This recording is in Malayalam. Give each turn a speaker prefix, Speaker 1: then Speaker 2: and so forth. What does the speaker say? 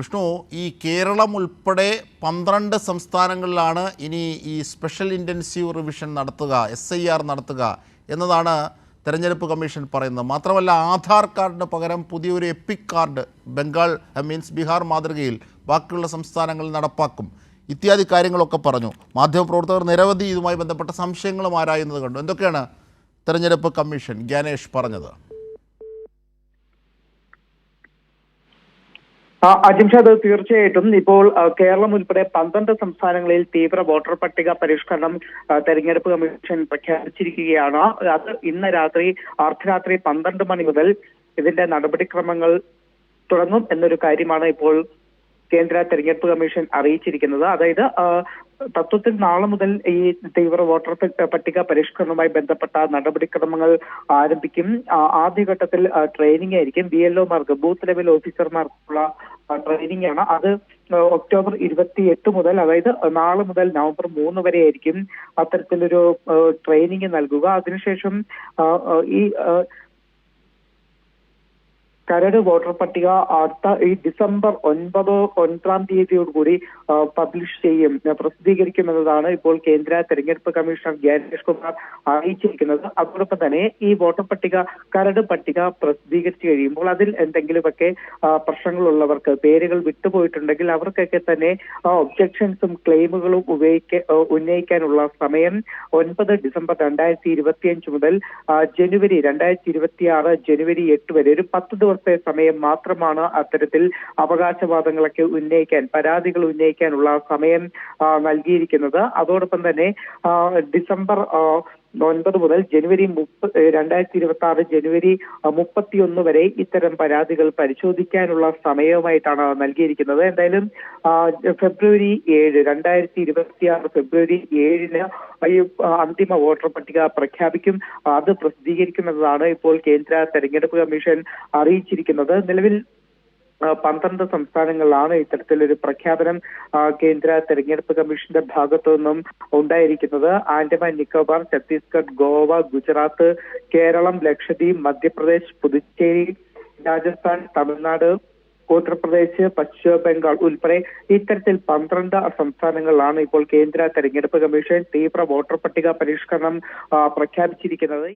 Speaker 1: വിഷ്ണു ഈ കേരളം ഉൾപ്പെടെ പന്ത്രണ്ട് സംസ്ഥാനങ്ങളിലാണ് ഇനി ഈ സ്പെഷ്യൽ ഇന്റൻസീവ് റിവിഷൻ നടത്തുക എസ് ഐ ആർ നടത്തുക എന്നതാണ് തെരഞ്ഞെടുപ്പ് കമ്മീഷൻ പറയുന്നത്. മാത്രമല്ല ആധാർ കാർഡിന് പകരം പുതിയൊരു EPIC card Bengal means Bihar മാതൃകയിൽ ബാക്കിയുള്ള സംസ്ഥാനങ്ങളിൽ നടപ്പാക്കും. ഇത്യാദി കാര്യങ്ങളൊക്കെ പറഞ്ഞു. മാധ്യമപ്രവർത്തകർ നിരവധി ഇതുമായി ബന്ധപ്പെട്ട സംശയങ്ങളും ആരായുന്നത് കണ്ടു. എന്തൊക്കെയാണ് തെരഞ്ഞെടുപ്പ് കമ്മീഷൻ ഗ്യാനേഷ് പറഞ്ഞത്?
Speaker 2: അജിംഷാദ് തീർച്ചയായിട്ടും ഇപ്പോൾ കേരളം ഉൾപ്പെടെ പന്ത്രണ്ട് സംസ്ഥാനങ്ങളിൽ തീവ്ര വോട്ടർ പട്ടിക പരിഷ്കരണം തെരഞ്ഞെടുപ്പ് കമ്മീഷൻ പ്രഖ്യാപിച്ചിരിക്കുകയാണ്. അത് ഇന്ന് രാത്രി അർദ്ധരാത്രി പന്ത്രണ്ട് മണി മുതൽ ഇതിന്റെ നടപടിക്രമങ്ങൾ തുടങ്ങും എന്നൊരു കാര്യമാണ് ഇപ്പോൾ കേന്ദ്ര തെരഞ്ഞെടുപ്പ് കമ്മീഷൻ അറിയിച്ചിരിക്കുന്നത്. അതായത് തത്വത്തിൽ നാളെ മുതൽ ഈ തീവ്ര വോട്ടർ പട്ടിക പരിഷ്കരണവുമായി ബന്ധപ്പെട്ട നടപടിക്രമങ്ങൾ ആരംഭിക്കും. ആദ്യഘട്ടത്തിൽ ട്രെയിനിങ് ആയിരിക്കും. ബി എൽ ഒമാർക്ക് ബൂത്ത് ലെവൽ ഓഫീസർമാർക്കുള്ള ട്രെയിനിങ് ആണ്. അത് ഒക്ടോബർ ഇരുപത്തി എട്ട് മുതൽ അതായത് നാളെ മുതൽ നവംബർ മൂന്ന് വരെ ആയിരിക്കും. അത്തരത്തിലൊരു ട്രെയിനിങ് നൽകുക. അതിനുശേഷം ഈ കരട് വോട്ടർ പട്ടിക അടുത്ത ഈ ഡിസംബർ ഒൻപത് ഒൻപതാം തീയതിയോടുകൂടി പബ്ലിഷ് ചെയ്യും പ്രസിദ്ധീകരിക്കുമെന്നതാണ് ഇപ്പോൾ കേന്ദ്ര തെരഞ്ഞെടുപ്പ് കമ്മീഷണർ ജ്ഞാനേഷ് കുമാർ അറിയിച്ചിരിക്കുന്നത്. അതോടൊപ്പം തന്നെ ഈ വോട്ടർ പട്ടിക കരട് പട്ടിക പ്രസിദ്ധീകരിച്ചു കഴിയുമ്പോൾ അതിൽ എന്തെങ്കിലുമൊക്കെ പ്രശ്നങ്ങളുള്ളവർക്ക് പേരുകൾ വിട്ടുപോയിട്ടുണ്ടെങ്കിൽ അവർക്കൊക്കെ തന്നെ ഒബ്ജക്ഷൻസും ക്ലെയിമുകളും ഉപയോഗിക്ക ഉന്നയിക്കാനുള്ള സമയം ഒൻപത് ഡിസംബർ രണ്ടായിരത്തി ഇരുപത്തിയഞ്ച് മുതൽ ജനുവരി രണ്ടായിരത്തി ഇരുപത്തി ആറ് ജനുവരി എട്ട് വരെ ഒരു പത്ത് ദിവസത്തെ സമയം മാത്രമാണ് അത്തരത്തിൽ അവകാശവാദങ്ങളൊക്കെ ഉന്നയിക്കാൻ പരാതികൾ ഉന്നയിക്കാനുള്ള സമയം നൽകിയിരിക്കുന്നത്. അതോടൊപ്പം തന്നെ ഡിസംബർ ഒൻപത് മുതൽ ജനുവരി രണ്ടായിരത്തി ഇരുപത്തി ആറ് ജനുവരി മുപ്പത്തിയൊന്ന് വരെ ഇത്തരം പരാതികൾ പരിശോധിക്കാനുള്ള സമയവുമായിട്ടാണ് നൽകിയിരിക്കുന്നത്. എന്തായാലും ഫെബ്രുവരി ഏഴ് രണ്ടായിരത്തി ഇരുപത്തി ആറ് ഫെബ്രുവരി ഏഴിന് ഈ അന്തിമ വോട്ടർ പട്ടിക പ്രഖ്യാപിക്കും. അത് പ്രസിദ്ധീകരിക്കുമെന്നതാണ് ഇപ്പോൾ കേന്ദ്ര തെരഞ്ഞെടുപ്പ് കമ്മീഷൻ അറിയിച്ചിരിക്കുന്നത്. നിലവിൽ പന്ത്രണ്ട് സംസ്ഥാനങ്ങളിലാണ് ഇത്തരത്തിലൊരു പ്രഖ്യാപനം കേന്ദ്ര തെരഞ്ഞെടുപ്പ് കമ്മീഷന്റെ ഭാഗത്തു നിന്നും ഉണ്ടായിരിക്കുന്നത്. ആൻഡമാൻ നിക്കോബാർ ഛത്തീസ്ഗഡ് ഗോവ ഗുജറാത്ത് കേരളം ലക്ഷദ്വീപ് മധ്യപ്രദേശ് പുതുച്ചേരി രാജസ്ഥാൻ തമിഴ്നാട് ഉത്തർപ്രദേശ് പശ്ചിമ ബംഗാൾ ഉൾപ്പെടെ ഇത്തരത്തിൽ പന്ത്രണ്ട് സംസ്ഥാനങ്ങളിലാണ് ഇപ്പോൾ കേന്ദ്ര തെരഞ്ഞെടുപ്പ് കമ്മീഷൻ തീവ്ര വോട്ടർ പട്ടിക പരിഷ്കരണം പ്രഖ്യാപിച്ചിരിക്കുന്നത്.